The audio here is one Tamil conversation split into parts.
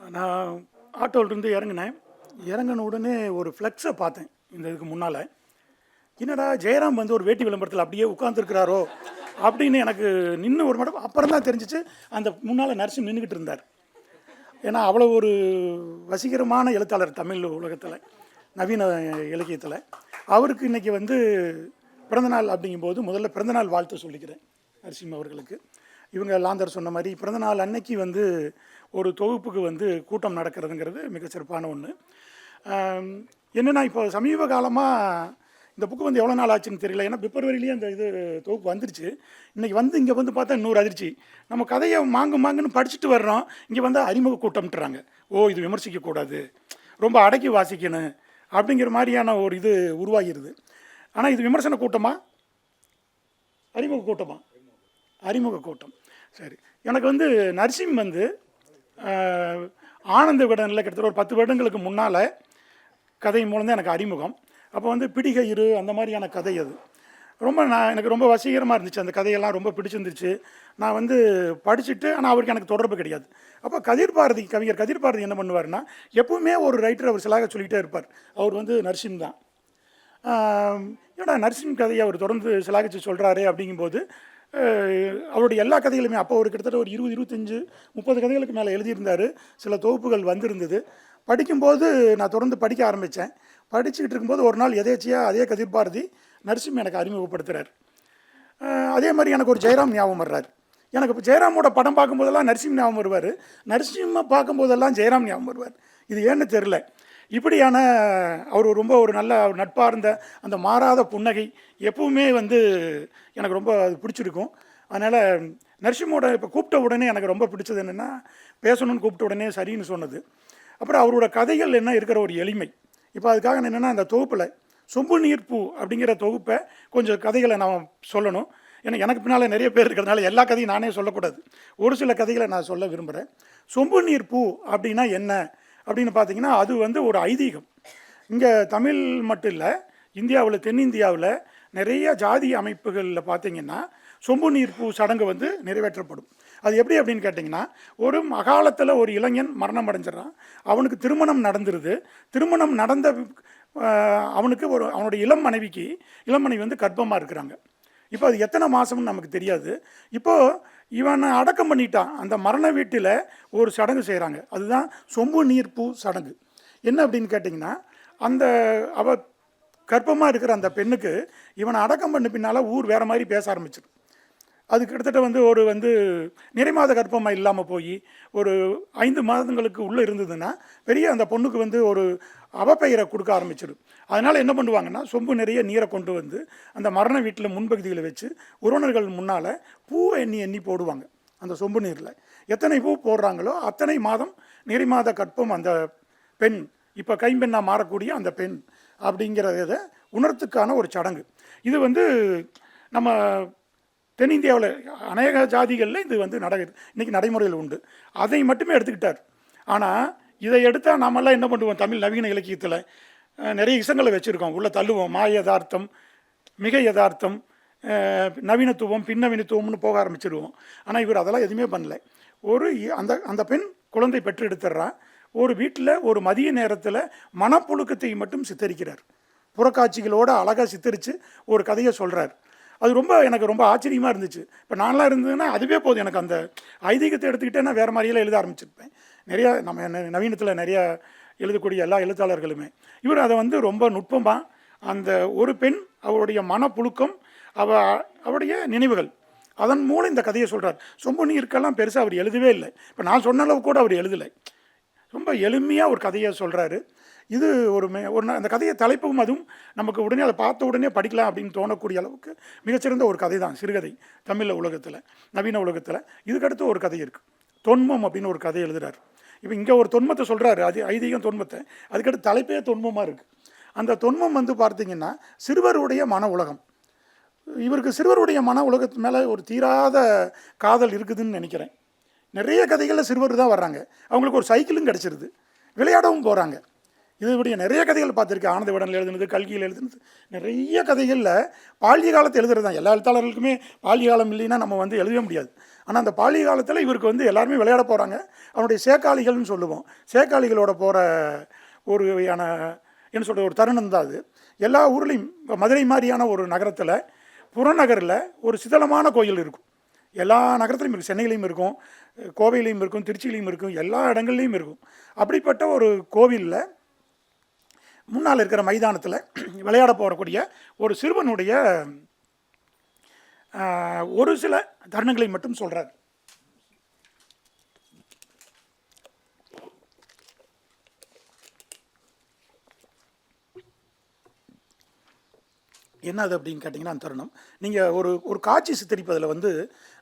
நான் ஆட்டோவிலிருந்து இறங்கினேன். இறங்கின உடனே ஒரு ஃப்ளெக்ஸை பார்த்தேன். இந்த இதுக்கு முன்னால். என்னடா ஜெயராம் வந்து ஒரு வேட்டி விளம்பரத்தில் அப்படியே உட்காந்துருக்கிறாரோ அப்படின்னு எனக்கு நின்று ஒரு மடம் அப்புறம் தான் தெரிஞ்சிச்சு. அந்த முன்னால் நரசிம் நின்றுக்கிட்டு இருந்தார். ஏன்னா அவ்வளோ ஒரு வசீகரமான எழுத்தாளர் தமிழ் உலகத்தில் நவீன இலக்கியத்தில். அவருக்கு இன்றைக்கி வந்து பிறந்தநாள் அப்படிங்கும்போது முதல்ல பிறந்தநாள் வாழ்த்து சொல்லிக்கிறேன் நரசிம்ம அவர்களுக்கு. இவங்க லாந்தர் சொன்ன மாதிரி பிறந்த நாள் அன்னைக்கு வந்து ஒரு தொகுப்புக்கு வந்து கூட்டம் நடக்கிறதுங்கிறது மிக சிறப்பான ஒன்று என்னென்னா இப்போ சமீப காலமாக இந்த புக்கு வந்து எவ்வளோ நாள் ஆச்சுன்னு தெரியல. ஏன்னா பிப்ரவரிலேயே அந்த இது தொகுப்பு வந்துருச்சு. இன்றைக்கி வந்து இங்கே வந்து பார்த்தா இன்னொரு அதிர்ச்சி. நம்ம கதையை மாங்கு மாங்குன்னு படிச்சுட்டு வர்றோம். இங்கே வந்து அறிமுக கூட்டம்ன்றாங்க. ஓ இது விமர்சிக்கக்கூடாது ரொம்ப அடக்கி வாசிக்கணும் அப்படிங்கிற மாதிரியான ஒரு இது உருவாகிருது. ஆனால் இது விமர்சன கூட்டமா? அறிமுக கூட்டமா? அறிமுக கூட்டம். சரி. எனக்கு வந்து நர்சிம் வந்து ஆனந்த விகடனில் கிட்டத்தட்ட ஒரு பத்து வருடங்களுக்கு முன்னால் கதை மூலம் தான் எனக்கு அறிமுகம். அப்போ வந்து பிடிகயிறு இரு அந்த மாதிரியான கதை அது. ரொம்ப நான் எனக்கு ரொம்ப வசீகரமாக இருந்துச்சு அந்த கதையெல்லாம் ரொம்ப பிடிச்சிருந்துச்சு. நான் வந்து படிச்சுட்டு ஆனால் அவருக்கு எனக்கு தொடர்பு கிடையாது. அப்போ கதிர் பாரதி கவிஞர் கதிர் பாரதி என்ன பண்ணுவார்னா எப்பவுமே ஒரு ரைட்டர் அவர் சிலாக சொல்லிகிட்டே இருப்பார். அவர் வந்து நர்சிம் தான். ஏன்னா என்னடா கதையை அவர் தொடர்ந்து சிலாகிச்சு சொல்கிறாரே அப்படிங்கும்போது அவருடைய எல்லா கதைகளுமே அப்போ ஒரு கிட்டத்தட்ட ஒரு இருபது இருபத்தஞ்சு முப்பது கதைகளுக்கு மேலே எழுதியிருந்தார். சில தொகுப்புகள் வந்திருந்தது. படிக்கும்போது நான் தொடர்ந்து படிக்க ஆரம்பித்தேன். படிச்சுக்கிட்டு இருக்கும்போது ஒரு நாள் எதேச்சியாக அதே கதிர் பாரதி நரசிம்ம எனக்கு அறிமுகப்படுத்துகிறார் அதே மாதிரி எனக்கு ஒரு ஜெயராம் ஞாபகம் வர்றார். எனக்கு இப்போ ஜெயராமோட படம் பார்க்கும்போதெல்லாம் நரசிம்ம ஞாபகம் வருவார். நரசிம்மை பார்க்கும்போதெல்லாம் ஜெயராம் ஞாபகம் வருவார். இது ஏன்னு தெரில இப்படியான அவர் ரொம்ப ஒரு நல்ல நட்பார்ந்த அந்த மாறாத புன்னகை எப்பவுமே வந்து எனக்கு ரொம்ப அது பிடிச்சிருக்கும். அதனால் நரசிம்மோட இப்போ கூப்பிட்ட உடனே எனக்கு ரொம்ப பிடிச்சது என்னென்னா பேசணும்னு கூப்பிட்ட உடனே சரின்னு சொன்னது. அப்புறம் அவரோட கதைகள் என்ன இருக்கிற ஒரு எளிமை. இப்போ அதுக்காக நான் என்னென்னா அந்த தொகுப்பில் சொம்பு நீர் பூ அப்படிங்கிற தொகுப்பை கொஞ்சம் கதைகளை நான் சொல்லணும். ஏன்னா எனக்கு பின்னால் நிறைய பேர் இருக்கிறதுனால எல்லா கதையும் நானே சொல்லக்கூடாது. ஒரு சில கதைகளை நான் சொல்ல விரும்புகிறேன் சொம்பு நீர் பூ அப்படின்னா என்ன? அப்படின்னு பார்த்தீங்கன்னா அது வந்து ஒரு ஐதீகம். இங்கே தமிழ் மட்டும் இல்லை இந்தியாவில் தென்னிந்தியாவில் நிறைய ஜாதி அமைப்புகளில் பார்த்தீங்கன்னா சொம்பு நீர் பூ சடங்கு வந்து நிறைவேற்றப்படும். அது எப்படி அப்படின்னு கேட்டிங்கன்னா ஒரு மகாலத்தில் ஒரு இளைஞன் மரணம் அடைஞ்சிடறான். அவனுக்கு திருமணம் நடந்துருது. திருமணம் நடந்த அவனுக்கு ஒரு அவனுடைய இளம் மனைவிக்கு இளம் மனைவி வந்து கர்ப்பமாக இருக்கிறாங்க. இப்போ அது எத்தனை மாதம்னு நமக்கு தெரியாது. இப்போது இவனை அடக்கம் பண்ணிட்டான். அந்த மரண வீட்டில் ஒரு சடங்கு செய்கிறாங்க அதுதான் சொம்பு நீர் பூ சடங்கு. என்ன அப்படின்னு கேட்டிங்கன்னா அந்த அவ கர்ப்பமாக இருக்கிற அந்த பெண்ணுக்கு இவனை அடக்கம் பண்ண பின்னால் ஊர் வேறு மாதிரி பேச ஆரம்பிச்சிடும். அது கிட்டத்தட்ட வந்து ஒரு வந்து நிறைமாத கர்ப்பமாக இல்லாமல் போய் ஒரு ஐந்து மாதங்களுக்கு உள்ளே இருந்ததுன்னா பெரிய அந்த பொண்ணுக்கு வந்து ஒரு அவப்பெயரை கொடுக்க ஆரம்பிச்சிடும். அதனால் என்ன பண்ணுவாங்கன்னா சொம்பு நிறைய நீரை கொண்டு வந்து அந்த மரண வீட்டில் முன்பகுதியில் வச்சு உறவினர்கள் முன்னால் பூவை எண்ணி எண்ணி போடுவாங்க அந்த சொம்பு நீரில். எத்தனை பூ போடுறாங்களோ அத்தனை மாதம் நிறைமாத கற்பம் அந்த பெண் இப்போ கைம்பெண்ணாக மாறக்கூடிய அந்த பெண் அப்படிங்கிறத உணர்த்துக்கான ஒரு சடங்கு. இது வந்து நம்ம தென்னிந்தியாவில் அநேக ஜாதிகளில் இது வந்து நட இன்றைக்கி நடைமுறையில் உண்டு. அதை மட்டுமே எடுத்துக்கிட்டார். ஆனால் இதை எடுத்தால் நாமெல்லாம் என்ன பண்ணுவோம்? தமிழ் நவீன இலக்கியத்தில் நிறைய இசங்களை வச்சுருக்கோம். உள்ளே தள்ளுவோம். மாய யதார்த்தம் மிக யதார்த்தம் நவீனத்துவம் பின்னவீனத்துவம்னு போக ஆரம்பிச்சிடுவோம் ஆனால் இவர் அதெல்லாம் எதுவுமே பண்ணல. ஒரு அந்த அந்த பெண் குழந்தை பெற்று எடுத்துடுறா ஒரு வீட்டில் ஒரு மதிய நேரத்தில் மனப்புழுக்கத்தை மட்டும் சித்தரிக்கிறார். புறக்காட்சிகளோடு அழகாக சித்தரித்து ஒரு கதையை சொல்கிறார் அது ரொம்ப எனக்கு ரொம்ப ஆச்சரியமாக இருந்துச்சு. இப்போ நான்லாம் இருந்ததுன்னா அதுவே போதும். எனக்கு அந்த ஐதீகத்தை எடுத்துக்கிட்டே நான் வேறு மாதிரியெல்லாம் எழுத ஆரம்பிச்சிருப்பேன். நிறையா நம்ம நவீனத்தில் நிறையா எழுதக்கூடிய எல்லா எழுத்தாளர்களுமே. இவர் அதை வந்து ரொம்ப நுட்பமாக அந்த ஒரு பெண் அவருடைய மனப்புழுக்கம் அவ அவருடைய நினைவுகள் அதன் மூலம் இந்த கதையை சொல்கிறார் சொம்பு நீருக்கெல்லாம் பெருசாக அவர் எழுதவே இல்லை. இப்போ நான் சொன்ன அளவு கூட அவர் எழுதலை. ரொம்ப எளிமையாக ஒரு கதையை சொல்கிறாரு இது ஒரு மே ஒரு அந்த கதையை தலைப்பும் அதுவும் நமக்கு உடனே அதை பார்த்த உடனே படிக்கலாம் அப்படின்னு தோணக்கூடிய அளவுக்கு மிகச்சிறந்த ஒரு கதை தான் சிறுகதை தமிழில் உலகத்தில் நவீன உலகத்தில். இதுக்கடுத்து ஒரு கதை இருக்குது தொன்மம் அப்படின்னு ஒரு கதை எழுதுகிறார் இப்போ இங்கே ஒரு தொன்மத்தை சொல்கிறாரு அது ஐதீகம் தொன்மத்தை. அதுக்கடுத்து தலைப்பே தொன்மமாக இருக்குது அந்த தொன்மம் வந்து பார்த்திங்கன்னா சிறுவருடைய மன உலகம். இவருக்கு சிறுவருடைய மன உலகத்து மேலே ஒரு தீராத காதல் இருக்குதுன்னு நினைக்கிறேன். நிறைய கதைகளில் சிறுவர் தான் வர்றாங்க. அவங்களுக்கு ஒரு சைக்கிளும் கிடச்சிருது. விளையாடவும் போகிறாங்க இதுபடிய நிறைய கதைகள் பார்த்துருக்கேன். ஆனந்த விடனில் எழுதுனது கல்கியில் எழுதுனது. நிறைய கதைகளில் பால்ய காலத்தை எழுதுறது தான். எல்லா எழுத்தாளர்களுக்குமே பால்ய காலம் இல்லைன்னா நம்ம வந்து எழுதவே முடியாது. ஆனால் அந்த பால்ய காலத்தில் இவருக்கு வந்து எல்லாருமே விளையாட போகிறாங்க அவனுடைய சேக்காளிகள்னு சொல்லுவோம். சேக்காளிகளோட போகிற ஒரு வகையான என்ன சொல்கிறது ஒரு தருணம் தான் அது. எல்லா ஊர்லேயும் மதுரை மாதிரியான ஒரு நகரத்தில் புறநகரில் ஒரு சிதலமான கோயில் இருக்கும். எல்லா நகரத்துலையும் இருக்கும் சென்னையிலையும் இருக்கும் கோவையிலையும் இருக்கும் திருச்சியிலையும் இருக்கும் எல்லா இடங்கள்லையும் இருக்கும். அப்படிப்பட்ட ஒரு கோவிலில் முன்னால் இருக்கிற மைதானத்தில் விளையாட போகக்கூடிய ஒரு சிறுவனுடைய ஒரு சில தருணங்களை மட்டும் சொல்கிறார் என்னது அப்படின்னு கேட்டிங்கன்னா அந்த தருணம். நீங்கள் ஒரு ஒரு காட்சி சித்தரிப்பதில் வந்து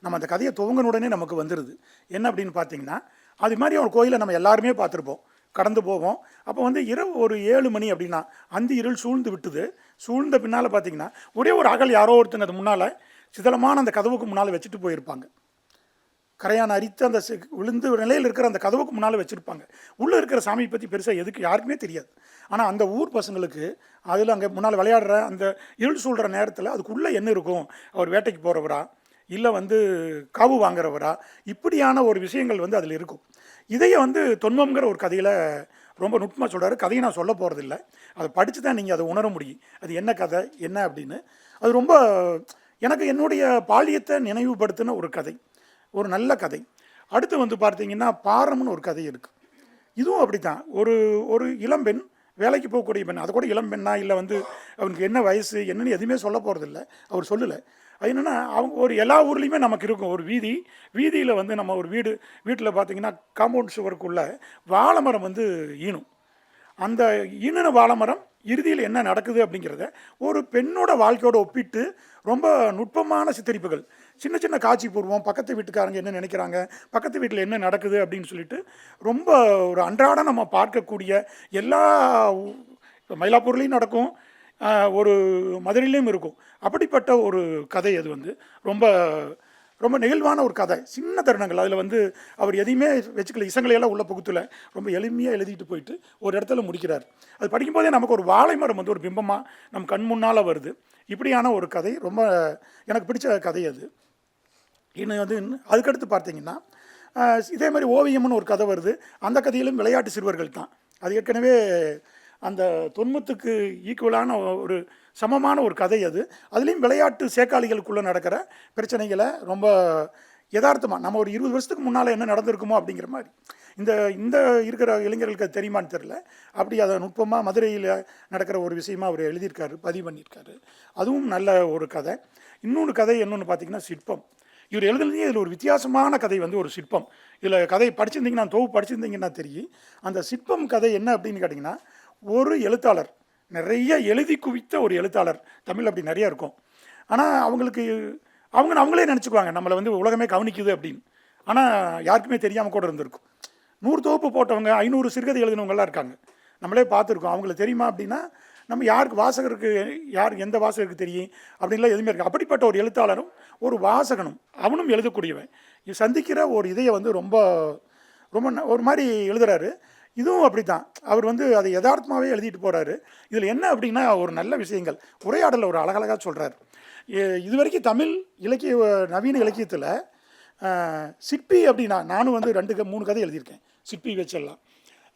நம்ம அந்த கதையை துவங்கின உடனே நமக்கு வந்துடுது என்ன அப்படின்னு பார்த்தீங்கன்னா அது மாதிரி ஒரு கோயிலை நம்ம எல்லாருமே பார்த்துருப்போம். கடந்து போவோம் அப்போ வந்து இரவு ஒரு ஏழு மணி அப்படின்னா அந்த இருள் சூழ்ந்து விட்டுது. சூழ்ந்த பின்னால் பார்த்தீங்கன்னா ஒரே ஒரு அகல் யாரோ ஒருத்தங்க அது முன்னால் சிதலமான அந்த கதவுக்கு முன்னால் வச்சுட்டு போயிருப்பாங்க. கரையான அரித்து அந்த சி- விழுந்து நிலையில் இருக்கிற அந்த கதவுக்கு முன்னால் வச்சுருப்பாங்க. உள்ளே இருக்கிற சாமியை பற்றி பெருசாக எதுக்கு யாருக்குமே தெரியாது. ஆனால் அந்த ஊர் பசங்களுக்கு அதில் அங்கே முன்னால் விளையாடுற அந்த இருள் சூழ்கிற நேரத்தில் அதுக்குள்ளே என்ன இருக்கும்? அவர் வேட்டைக்கு போகிறவரா இல்லை வந்து காவு வாங்குறவரா? இப்படியான ஒரு விஷயங்கள் வந்து அதில் இருக்கும். இதையே வந்து தொன்மங்கிற ஒரு கதையில் ரொம்ப நுட்பமாக சொல்கிறாரு கதையை நான் சொல்ல போகிறதில்ல அதை படித்து தான் நீங்கள் அதை உணர முடியும். அது என்ன கதை என்ன அப்படின்னு. அது ரொம்ப எனக்கு என்னுடைய பாலியத்தை நினைவுபடுத்தின ஒரு கதை. ஒரு நல்ல கதை. அடுத்து வந்து பார்த்தீங்கன்னா பாரம்னு ஒரு கதை இருக்குது இதுவும் அப்படி தான் ஒரு ஒரு இளம்பெண் வேலைக்கு போகக்கூடிய பெண் அதை கூட இளம்பெண்ணா இல்லை வந்து அவனுக்கு என்ன வயசு என்னன்னு எதுவுமே சொல்ல போகிறதில்ல அவர் சொல்லலை. அது என்னென்னா அவங்க ஒரு எல்லா ஊர்லேயுமே நமக்கு இருக்கும். ஒரு வீதி வீதியில் வந்து நம்ம ஒரு வீடு வீட்டில் பார்த்திங்கன்னா காம்பவுண்ட் சுவருக்குள்ளே வாழை மரம் வந்து ஈணும். அந்த ஈனன வாழைமரம் இறுதியில் என்ன நடக்குது அப்படிங்கிறத ஒரு பெண்ணோட வாழ்க்கையோட ஒப்பிட்டு ரொம்ப நுட்பமான சித்தரிப்புகள். சின்ன சின்ன காட்சி பூர்வம் பக்கத்து வீட்டுக்காரங்க என்ன நினைக்கிறாங்க? பக்கத்து வீட்டில் என்ன நடக்குது அப்படின்னு சொல்லிட்டு ரொம்ப ஒரு அன்றாடம் நம்ம பார்க்கக்கூடிய எல்லா மயிலாப்பூர்லேயும் நடக்கும். ஒரு மதுரையிலையும் இருக்கும். அப்படிப்பட்ட ஒரு கதை அது வந்து. ரொம்ப ரொம்ப நெகிழ்வான ஒரு கதை. சின்ன தருணங்கள். அதில் வந்து அவர் எதையுமே வச்சுக்கல. இசங்களையெல்லாம் உள்ள புகுத்துல. ரொம்ப எளிமையாக எழுதிட்டு போயிட்டு ஒரு இடத்துல முடிக்கிறார். அது படிக்கும்போதே நமக்கு ஒரு வாழை மரம் வந்து ஒரு பிம்பமாக நம் கண் முன்னால் வருது. இப்படியான ஒரு கதை. ரொம்ப எனக்கு பிடிச்ச கதை அது. இன்னும் வந்து இன்னும் அதுக்கடுத்து பார்த்தீங்கன்னா இதே மாதிரி ஓவியம்னு ஒரு கதை வருது. அந்த கதையிலும் விளையாட்டு சிறுவர்கள் தான். அது ஏற்கனவே அந்த தொன்மத்துக்கு ஈக்குவலான ஒரு சமமான ஒரு கதை அது. அதுலேயும் விளையாட்டு சேக்காளிகளுக்குள்ளே நடக்கிற பிரச்சனைகளை ரொம்ப யதார்த்தமாக நம்ம ஒரு இருபது வருஷத்துக்கு முன்னால் என்ன நடந்திருக்குமோ அப்படிங்கிற மாதிரி. இந்த இந்த இருக்கிற இளைஞர்களுக்கு அது தெரியுமான்னு தெரில அப்படி அதை நுட்பமாக மதுரையில் நடக்கிற ஒரு விஷயமா அவர் எழுதியிருக்காரு பதிவு பண்ணியிருக்காரு. அதுவும் நல்ல ஒரு கதை. இன்னொன்று கதை என்னொன்று பார்த்தீங்கன்னா சிற்பம். இவர் எழுதுனதே இதில் ஒரு வித்தியாசமான கதை வந்து ஒரு சிற்பம். இதில் கதை படிச்சிருந்தீங்கன்னா தொகுப்பு படிச்சிருந்தீங்கன்னா தெரியும். அந்த சிற்பம் கதை என்ன அப்படின்னு கேட்டிங்கன்னா ஒரு எழுத்தாளர். நிறைய எழுதி குவித்த ஒரு எழுத்தாளர். தமிழ் அப்படி நிறையா இருக்கும். ஆனால் அவங்களுக்கு அவங்க அவங்களே நினச்சிக்குவாங்க நம்மளை வந்து உலகமே கவனிக்குது அப்படின்னு. ஆனால் யாருக்குமே தெரியாமல் கூட இருந்திருக்கும். நூறு தொகுப்பு போட்டவங்க ஐநூறு சிறுகதை எழுதினவங்களாம் இருக்காங்க. நம்மளே பார்த்துருக்கோம். அவங்களுக்கு தெரியுமா அப்படின்னா நம்ம யாருக்கு வாசகருக்கு யார் எந்த வாசகருக்கு தெரியும்? அப்படின்லாம் எதுவுமே இருக்குது. அப்படிப்பட்ட ஒரு எழுத்தாளரும் ஒரு வாசகனும் அவனும் எழுதக்கூடியவன். சந்திக்கிற ஒரு இதையை வந்து ரொம்ப ரொம்ப ஒரு மாதிரி எழுதுறாரு. இதுவும் அப்படி தான் அவர் வந்து அதை யதார்த்தமாகவே எழுதிட்டு போகிறாரு இதில் என்ன அப்படின்னா ஒரு நல்ல விஷயங்கள். உரையாடலில் ஒரு அழகழகாக சொல்கிறார் இது வரைக்கும் தமிழ் இலக்கிய நவீன இலக்கியத்தில் சிற்பி அப்படின்னா நானும் வந்து ரெண்டு க- மூணு கதை எழுதியிருக்கேன். சிற்பி வச்செல்லாம்.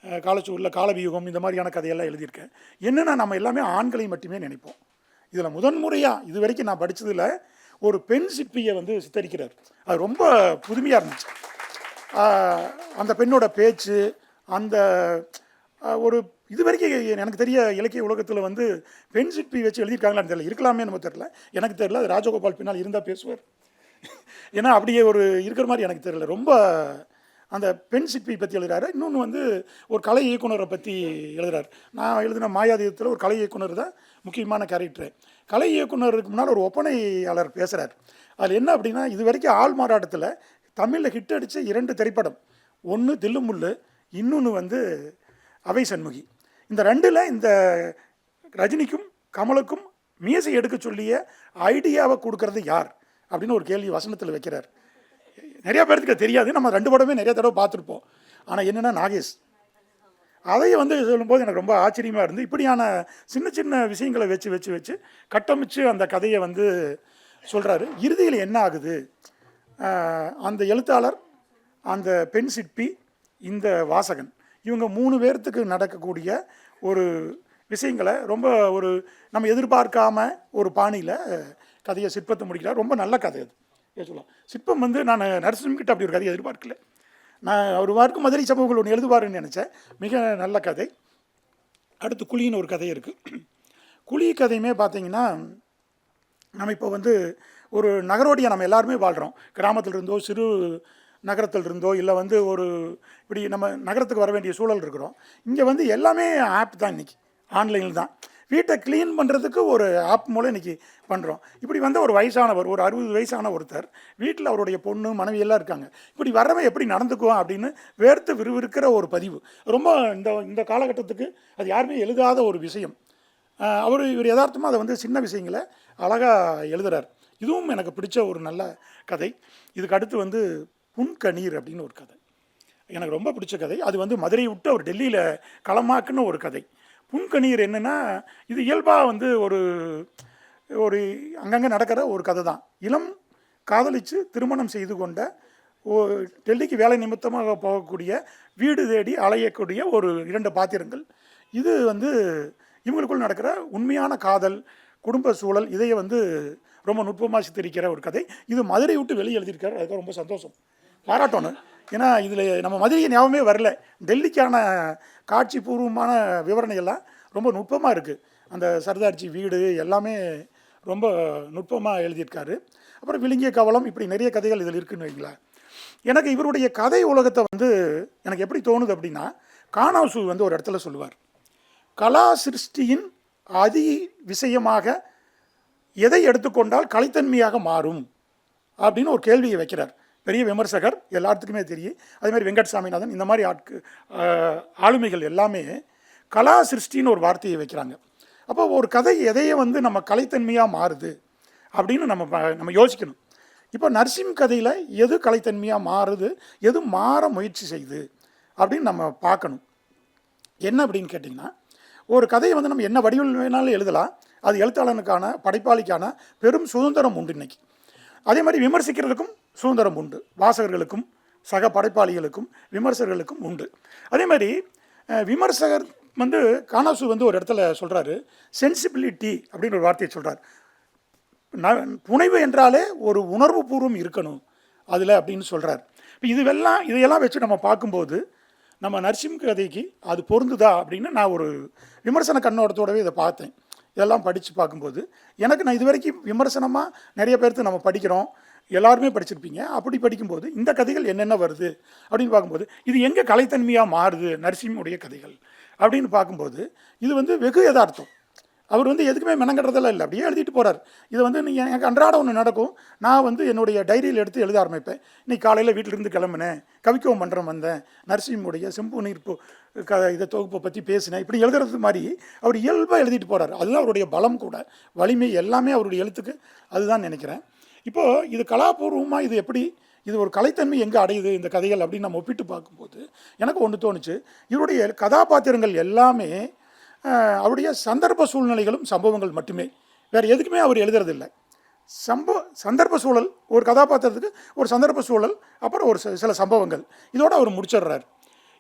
காலச்சூரில் காலவியூகம் இந்த மாதிரியான கதையெல்லாம் எழுதியிருக்கேன். என்னென்னா நம்ம எல்லாமே ஆண்களை மட்டுமே நினைப்போம். இதில் முதன்முறையாக இது வரைக்கும் நான் படித்ததில் ஒரு பெண் சிற்பியை வந்து சித்தரிக்கிறார். அது ரொம்ப புதுமையாக இருந்துச்சு. அந்த பெண்ணோட பேச்சு அந்த ஒரு இது வரைக்கும் எனக்கு தெரிய இலக்கிய உலகத்தில் வந்து பெண் சிற்பி வச்சு எழுதியிருக்காங்களான்னு தெரியல. இருக்கலாமே நம்ம தெரில எனக்கு தெரில அது ராஜகோபால் பின்னால் இருந்தால் பேசுவார். ஏன்னா அப்படியே ஒரு இருக்கிற மாதிரி எனக்கு தெரியல. ரொம்ப அந்த பெண் சிற்பி பற்றி எழுதுறாரு. இன்னொன்று வந்து ஒரு கலை இயக்குனரை பற்றி எழுதுறாரு. நான் எழுதின மாயாதீதத்தில் ஒரு கலை இயக்குனர் தான் முக்கியமான கேரக்டர் கலை இயக்குனருக்கு முன்னால் ஒரு ஒப்பனையாளர் பேசுகிறார் அதில் என்ன அப்படின்னா இது வரைக்கும் ஆள் மாறாட்டத்தில் தமிழில் ஹிட் அடித்த இரண்டு திரைப்படம். ஒன்று தில்லுமுள்ளு இன்னொன்று வந்து அவை சண்முகி. இந்த ரெண்டில் இந்த ரஜினிக்கும் கமலுக்கும் மீசை எடுக்க சொல்லிய ஐடியாவை கொடுக்கறது யார்? அப்படின்னு ஒரு கேள்வி வசனத்தில் வைக்கிறார். நிறையா பேர்த்துக்கு தெரியாது. நம்ம ரெண்டு படமே நிறைய தடவை பார்த்துருப்போம். ஆனால் என்னென்னா நாகேஷ். அதை வந்து சொல்லும்போது எனக்கு ரொம்ப ஆச்சரியமாக இருந்து இப்படியான சின்ன சின்ன விஷயங்களை வச்சு வச்சு வச்சு கட்டமைச்சு அந்த கதையை வந்து சொல்கிறாரு இறுதியில் என்ன ஆகுது? அந்த எழுத்தாளர் அந்த பெண் சிற்பி இந்த வாசகன். இவங்க மூணு பேர்த்துக்கு நடக்கக்கூடிய ஒரு விஷயங்களை ரொம்ப ஒரு நம்ம எதிர்பார்க்காம ஒரு பாணியில் கதையை சிற்பத்தை முடிக்கிறார். ரொம்ப நல்ல கதை அது. சொல்லலாம். சிற்பம் வந்து நான் நரசிம்கிட்ட அப்படி ஒரு கதையை எதிர்பார்க்கல. நான் அவர் வார்க்கும் மதுரை சம்பவங்கள் ஒன்று எழுதுவாருன்னு நினச்சேன். மிக நல்ல கதை. அடுத்து குழின்னு ஒரு கதை இருக்குது குழி கதையுமே பார்த்தீங்கன்னா நம்ம இப்போ வந்து ஒரு நகரோடியாக நம்ம எல்லாருமே வாழ்கிறோம் கிராமத்தில் இருந்தோ சிறு நகரத்தில் இருந்தோ இல்லை வந்து ஒரு இப்படி நம்ம நகரத்துக்கு வர வேண்டிய சூழல் இருக்கிறோம். இங்கே வந்து எல்லாமே ஆப் தான் இன்றைக்கி ஆன்லைனில் தான். வீட்டை க்ளீன் பண்ணுறதுக்கு ஒரு ஆப் மூலம் இன்றைக்கி பண்ணுறோம் இப்படி வந்து ஒரு வயசானவர் ஒரு அறுபது வயசான ஒருத்தர் வீட்டில் அவருடைய பொண்ணு மனைவி எல்லாம் இருக்காங்க. இப்படி வரவன் எப்படி நடந்துக்குவோம் அப்படின்னு வேர்த்து விறுவிறுக்கிற ஒரு பதிவு. ரொம்ப இந்த இந்த காலகட்டத்துக்கு அது யாருமே எழுதாத ஒரு விஷயம். அவர் இவர் யதார்த்தமாக அதை வந்து சின்ன விஷயங்களை அழகாக எழுதுகிறார் இதுவும் எனக்கு பிடிச்ச ஒரு நல்ல கதை. இதுக்கு அடுத்து வந்து புன்கணீர் அப்படின்னு ஒரு கதை. எனக்கு ரொம்ப பிடிச்ச கதை. அது வந்து மதுரையை விட்டு அவர் டெல்லியில் களமாக்குன்னு ஒரு கதை. புன்கணீர் என்னென்னா இது இயல்பாக வந்து ஒரு ஒரு அங்கங்கே நடக்கிற ஒரு கதை தான். இளம் காதலித்து திருமணம் செய்து கொண்ட ஓ டெல்லிக்கு வேலை நிமித்தமாக போகக்கூடிய வீடு தேடி அலையக்கூடிய ஒரு இரண்டு பாத்திரங்கள். இது வந்து இவங்களுக்குள் நடக்கிற உண்மையான காதல் குடும்ப சூழல் இதையே வந்து ரொம்ப நுட்பமாக சித்தரிக்கிற ஒரு கதை. இது மதுரை விட்டு வெளியே எழுதியிருக்காரு. அதுக்கு ரொம்ப சந்தோஷம். பாராட்டணும். ஏன்னா இதில் நம்ம மதுரையை ஞாபகமே வரல. டெல்லிக்கான காட்சி பூர்வமான விவரணைகள்லாம் ரொம்ப நுட்பமாக இருக்குது அந்த சர்தார்ஜி வீடு எல்லாமே ரொம்ப நுட்பமாக எழுதியிருக்காரு. அப்புறம் விழுங்கிய கவலம் இப்படி நிறைய கதைகள் இதில் இருக்குன்னு வைங்களேன். எனக்கு இவருடைய கதை உலகத்தை வந்து எனக்கு எப்படி தோணுது அப்படின்னா கானாசு வந்து ஒரு இடத்துல சொல்லுவார். கலா சிருஷ்டியின் அதி விஷயமாக எதை எடுத்துக்கொண்டால் கலைத்தன்மையாக மாறும்? அப்படின்னு ஒரு கேள்வியை வைக்கிறார். பெரிய விமர்சகர் எல்லாத்துக்குமே தெரியும். அதே மாதிரி வெங்கட் சாமிநாதன் இந்த மாதிரி ஆட்கு ஆளுமைகள் எல்லாமே கலா சிருஷ்டின்னு ஒரு வார்த்தையை வைக்கிறாங்க. அப்போ ஒரு கதை எதையே வந்து நம்ம கலைத்தன்மையாக மாறுது அப்படின்னு நம்ம நம்ம யோசிக்கணும். இப்போ நரசிம் கதையில் எது கலைத்தன்மையாக மாறுது எது மாற முயற்சி செய்யுது அப்படின்னு நம்ம பார்க்கணும். என்ன அப்படின்னு கேட்டிங்கன்னா ஒரு கதையை வந்து நம்ம என்ன வடிவில் வேணாலும் எழுதலாம். அது எழுத்தாளனுக்கான படைப்பாளிக்கான பெரும் சுதந்திரம் உண்டு இன்னைக்கு. அதே மாதிரி விமர்சிக்கிறதுக்கும் சுதந்திரம் உண்டு. வாசகர்களுக்கும் சக படைப்பாளிகளுக்கும் விமர்சகர்களுக்கும் உண்டு. அதே மாதிரி விமர்சகர் வந்து கானாசு வந்து ஒரு இடத்துல சொல்கிறாரு சென்சிபிலிட்டி அப்படின்னு ஒரு வார்த்தையை சொல்கிறார் நான் புனைவு என்றாலே ஒரு உணர்வு பூர்வம் இருக்கணும் அதில் அப்படின்னு சொல்கிறார் இப்போ இதுவெல்லாம் இதையெல்லாம் வச்சு நம்ம பார்க்கும்போது நம்ம நரசிம் கதைக்கு அது பொருந்துதா அப்படின்னு நான் ஒரு விமர்சன கண்ணோட்டத்தோடவே இதை பார்த்தேன். இதெல்லாம் படித்து பார்க்கும்போது எனக்கு நான் இது வரைக்கும் விமர்சனமாக நிறைய பேர்த்து நம்ம படிக்கிறோம் எல்லாருமே படிச்சிருப்பீங்க. அப்படி படிக்கும்போது இந்த கதைகள் என்னென்ன வருது அப்படின்னு பார்க்கும்போது இது எங்கே கலைத்தன்மையாக மாறுது நரசிம்முடைய கதைகள் அப்படின்னு பார்க்கும்போது இது வந்து வெகு யதார்த்தம். அவர் வந்து எதுக்குமே மெனங்கட்டுறதெல்லாம் இல்லை. அப்படியே எழுதிட்டு போகிறார் இது வந்து நீங்கள் எனக்கு அன்றாட ஒன்று நடக்கும். நான் வந்து என்னுடைய டைரியில் எடுத்து எழுத ஆரம்பிப்பேன். இன்னைக்கு காலையில் வீட்டிலிருந்து கிளம்புனேன். கவிக்குவம் மன்றம் வந்தேன். நரசிம்முடைய செம்பு நீர்ப்பு க இதை தொகுப்பை பற்றி பேசினேன். இப்படி எழுதுறது மாதிரி அவர் இயல்பாக எழுதிட்டு போகிறார் அதுதான் அவருடைய பலம் கூட. வலிமை எல்லாமே அவருடைய எழுத்துக்கு. அதுதான் நினைக்கிறேன். இப்போது இது கலாபூர்வமாக இது எப்படி இது ஒரு கலைத்தன்மை எங்கே அடையுது இந்த கதைகள் அப்படின்னு நம்ம ஒப்பிட்டு பார்க்கும்போது எனக்கு ஒன்று தோணுச்சு. இவருடைய கதாபாத்திரங்கள் எல்லாமே அவருடைய சந்தர்ப்ப சூழ்நிலைகளும் சம்பவங்கள் மட்டுமே. வேறு எதுக்குமே அவர் எழுதுறதில்லை. சம்பவ சந்தர்ப்ப சூழல் ஒரு கதாபாத்திரத்துக்கு ஒரு சந்தர்ப்ப சூழல் அப்புறம் ஒரு சில சம்பவங்கள். இதோடு அவர் முடிச்சிடுறார்.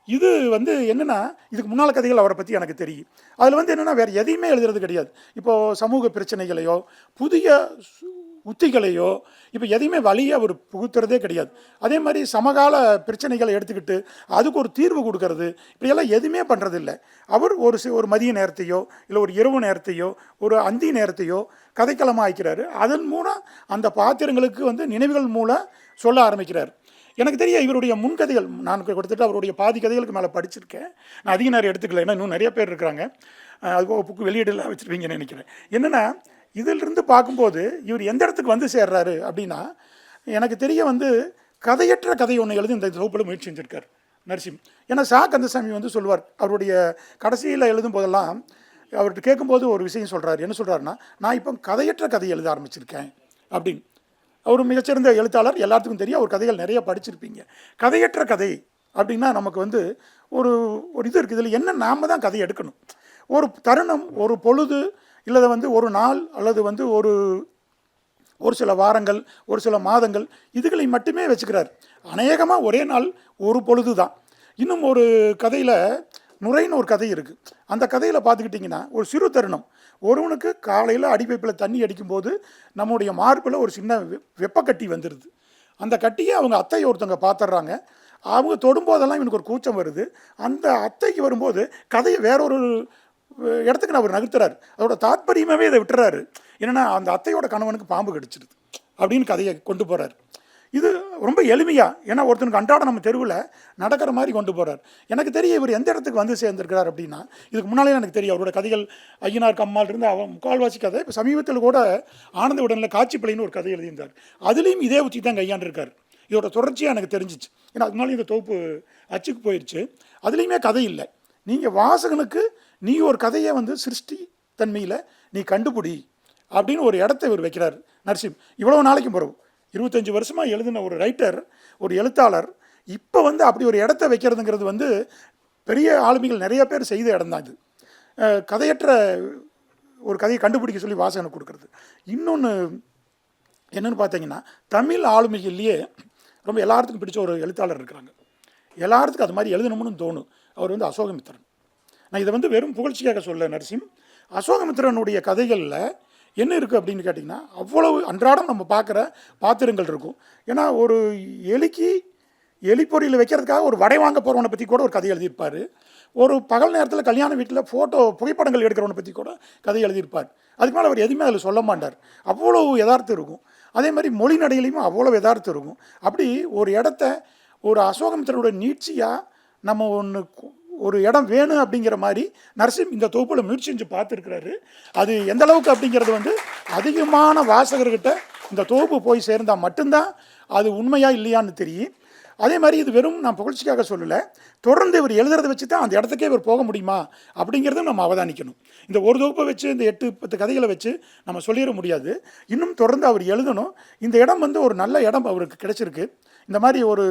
இது வந்து என்னென்னா இதுக்கு முன்னால் கதைகள் அவரை பற்றி எனக்கு தெரியும். அதில் வந்து என்னென்னா வேறு எதையுமே எழுதுறது கிடையாது. இப்போது சமூக பிரச்சனைகளையோ புதிய சு- உத்திகளையோ இப்போ எதையுமே வழியை அவர் புகுத்துறதே கிடையாது. அதே மாதிரி சமகால பிரச்சனைகளை எடுத்துக்கிட்டு அதுக்கு ஒரு தீர்வு கொடுக்கறது இப்படியெல்லாம் எதுவுமே பண்ணுறதில்ல அவர் ஒரு ஒரு மதிய நேரத்தையோ இல்லை ஒரு இரவு நேரத்தையோ ஒரு அந்தி நேரத்தையோ கதைக்களமாக ஆக்கிறாரு அதன் மூலம் அந்த பாத்திரங்களுக்கு வந்து நினைவுகள் மூலம் சொல்ல ஆரம்பிக்கிறார். எனக்கு தெரிய இவருடைய முன்கதைகள் நான் கொடுத்துட்டு அவருடைய பாதி கதைகளுக்கு மேலே படிச்சிருக்கேன். நான் அதிக நேரம் எடுத்துக்கல ஏன்னா இன்னும் நிறைய பேர் இருக்கிறாங்க. அது புக்கு வெளியீடுலாம் வச்சுருப்பீங்கன்னு நினைக்கிறேன். என்னென்னா இதிலிருந்து பார்க்கும்போது இவர் எந்த இடத்துக்கு வந்து சேர்றாரு அப்படின்னா எனக்கு தெரிய வந்து கதையற்ற கதை ஒன்று எழுதி இந்த தொகுப்பில் முயற்சி செஞ்சுருக்கார் நரசிம். ஏன்னா சா. கந்தசாமி வந்து சொல்லுவார் அவருடைய கடைசியில் எழுதும் போதெல்லாம் அவர்கிட்ட கேட்கும்போது ஒரு விஷயம் சொல்கிறார் என்ன சொல்கிறாருன்னா நான் இப்போ கதையற்ற கதை எழுத ஆரம்பிச்சிருக்கேன் அப்படின்னு. அவர் மிகச்சிறந்த எழுத்தாளர் எல்லாத்துக்கும் தெரியும் அவர் கதைகள் நிறைய படிச்சிருப்பீங்க. கதையற்ற கதை அப்படின்னா நமக்கு வந்து ஒரு ஒரு இது இருக்குது இதில் என்ன நாம தான் கதை எடுக்கணும்? ஒரு தருணம் ஒரு பொழுது இல்லை வந்து ஒரு நாள் அல்லது வந்து ஒரு ஒரு சில வாரங்கள் ஒரு சில மாதங்கள் இதுகளை மட்டுமே வச்சுக்கிறார். அநேகமாக ஒரே நாள் ஒரு பொழுது தான் இன்னும் ஒரு கதையில் நுரைன்னு ஒரு கதை இருக்குது அந்த கதையில் பார்த்துக்கிட்டிங்கன்னா ஒரு சிறு தருணம். ஒருவனுக்கு காலையில் அடிப்பைப்பில் தண்ணி அடிக்கும்போது நம்முடைய மார்பில் ஒரு சின்ன வெ- வெப்பக்கட்டி வந்துடுது அந்த கட்டியை அவங்க அத்தை ஒருத்தவங்க பார்த்துட்றாங்க அவங்க தொடும்போதெல்லாம் இவனுக்கு ஒரு கூச்சம் வருது. அந்த அத்தைக்கு வரும்போது கதையை வேறொரு இடத்துக்கு இடத்துக்கு அவர் நகர்த்துறாரு. அதோட தாற்பரியமாகவே இதை விட்டுறாரு. என்னென்னா அந்த அத்தையோட கணவனுக்கு பாம்பு கடிச்சிடுது அப்படின்னு கதையை கொண்டு போகிறார் இது ரொம்ப எளிமையாக ஏன்னா ஒருத்தனுக்கு அன்றாட நம்ம தெருவில் நடக்கிற மாதிரி கொண்டு போகிறார் எனக்கு தெரியும் இவர் எந்த இடத்துக்கு வந்து சேர்ந்திருக்கிறார் அப்படின்னா இதுக்கு முன்னாலே எனக்கு தெரியும் அவரோட கதைகள் ஐயனார் கம்மால் இருந்து அவன் முக்கால்வாசி கதை இப்போ சமீபத்தில் கூட ஆனந்த உடனில் காட்சி பிள்ளைன்னு ஒரு கதை எழுதியிருந்தார். அதுலேயும் இதே உச்சி தான் கையாண்டிருக்கார் இதோட தொடர்ச்சியாக எனக்கு தெரிஞ்சிச்சு. ஏன்னா அதனால இந்த தொகுப்பு அச்சுக்கு போயிடுச்சு அதுலேயுமே கதை இல்லை. நீங்கள் வாசகனுக்கு நீ ஒரு கதையை வந்து சிருஷ்டி தன்மையில் நீ கண்டுபிடி அப்படின்னு ஒரு இடத்த இவர் வைக்கிறார். நரசிம் இவ்வளோ நாளைக்கும் பிறகு இருபத்தஞ்சி வருஷமாக எழுதின ஒரு ரைட்டர் ஒரு எழுத்தாளர் இப்போ வந்து அப்படி ஒரு இடத்த வைக்கிறதுங்கிறது வந்து பெரிய ஆளுமைகள் நிறைய பேர் செய்த இடம் தான் இது கதையற்ற ஒரு கதையை கண்டுபிடிக்க சொல்லி வாசகனை கொடுக்கறது. இன்னொன்று என்னென்னு பார்த்தீங்கன்னா தமிழ் ஆளுமைகள்லேயே ரொம்ப எல்லாத்துக்கும் பிடிச்ச ஒரு எழுத்தாளர் இருக்கிறாங்க. எல்லாத்துக்கும் அது மாதிரி எழுதணும்னு தோணும். அவர் வந்து அசோகமித்திரன். நான் இதை வந்து வெறும் புகழ்ச்சிக்காக சொல்ல நரசிம் அசோகமித்திரனுடைய கதைகளில் என்ன இருக்குது அப்படின்னு கேட்டிங்கன்னா அவ்வளவு அன்றாடம் நம்ம பார்க்குற பாத்திரங்கள் இருக்கும். ஏன்னா ஒரு எலிக்கு எலிப்பொறியில் வைக்கிறதுக்காக ஒரு வடை வாங்க போகிறவனை பற்றி கூட ஒரு கதை எழுதியிருப்பார். ஒரு பகல் நேரத்தில் கல்யாண வீட்டில் ஃபோட்டோ புகைப்படங்கள் எடுக்கிறவனை பற்றி கூட கதை எழுதியிருப்பார். அதுக்கு மேலே அவர் எதுவுமே அதில் சொல்ல மாட்டார். அவ்வளோ யதார்த்தம் இருக்கும். அதே மாதிரி மொழி நடையிலையும் அவ்வளோ யதார்த்தம் இருக்கும். அப்படி ஒரு இடத்த ஒரு அசோகமித்திரனோட நீட்சியாக நம்ம ஒன்று ஒரு இடம் வேணும் அப்படிங்கிற மாதிரி நரசிம் இந்த தொகுப்பில் முயற்சி செஞ்சு பார்த்துருக்கிறாரு. அது எந்த அளவுக்கு அப்படிங்கிறது வந்து அதிகமான வாசகர்கிட்ட இந்த தொகுப்பு போய் சேர்ந்தால் மட்டும்தான் அது உண்மையாக இல்லையான்னு தெரியும். அதே மாதிரி இது வெறும் நான் புகழ்ச்சிக்காக சொல்லலை. தொடர்ந்து இவர் எழுதுறதை வச்சு தான் அந்த இடத்துக்கே இவர் போக முடியுமா அப்படிங்கிறதும் நம்ம அவதானிக்கணும். இந்த ஒரு தொகுப்பை வச்சு இந்த எட்டு பத்து கதைகளை வச்சு நம்ம சொல்லிட முடியாது. இன்னும் தொடர்ந்து அவர் எழுதணும். இந்த இடம் வந்து ஒரு நல்ல இடம் அவருக்கு கிடைச்சிருக்கு. இந்த மாதிரி ஒரு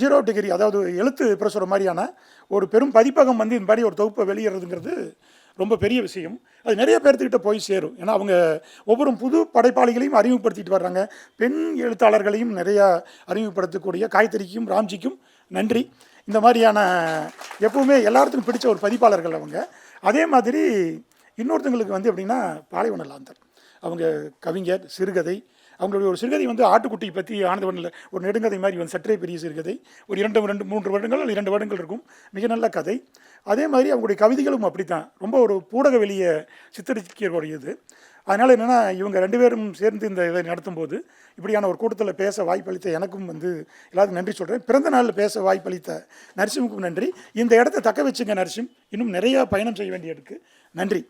ஜீரோ டிகிரி அதாவது எழுத்து பிரசுரம் மாதிரியான ஒரு பெரும் பதிப்பகம் வந்து இந்த மாதிரி ஒரு தொகுப்பை வெளியிடுறதுங்கிறது ரொம்ப பெரிய விஷயம். அது நிறைய பேர்த்துக்கிட்ட போய் சேரும். ஏன்னா அவங்க ஒவ்வொரு புது படைப்பாளிகளையும் அறிமுகப்படுத்திட்டு வர்றாங்க. பெண் எழுத்தாளர்களையும் நிறையா அறிமுகப்படுத்தக்கூடிய காய்கறிக்கும் ராம்ஜிக்கும் நன்றி. இந்த மாதிரியான எப்பவுமே எல்லாத்துக்கும் பிடிச்ச ஒரு பதிப்பாளர்கள் அவங்க. அதே மாதிரி இன்னொருத்தங்களுக்கு வந்து எப்படின்னா பாலைவன லாந்தர். அவங்க கவிஞர் சிறுகதை அவங்களுடைய ஒரு சிறுகதை வந்து ஆட்டுக்குட்டி பற்றி ஆனந்தவனில் ஒரு நெடுங்கதை மாதிரி வந்து சற்றே பெரிய சிறுகதை. ஒரு இரண்டு ரெண்டு மூன்று வருடங்கள் அல்லது இரண்டு வருடங்கள் இருக்கும். மிக நல்ல கதை. அதே மாதிரி அவங்களுடைய கவிதைகளும் அப்படித்தான். ரொம்ப ஒரு பூடக வெளியை சித்தரிக்கக்கூடியது. அதனால் என்னென்னா இவங்க ரெண்டு பேரும் சேர்ந்து இந்த இதை நடத்தும்போது இப்படியான ஒரு கூட்டத்தில் பேச வாய்ப்பளித்த எனக்கும் வந்து எல்லாத்துக்கும் நன்றி சொல்கிறேன் பிறந்த நாளில் பேச வாய்ப்பளித்த நரசிம்முக்கும் நன்றி. இந்த இடத்த தக்க வச்சுங்க நரசிம். இன்னும் நிறையா பயணம் செய்ய வேண்டிய இருக்குது நன்றி.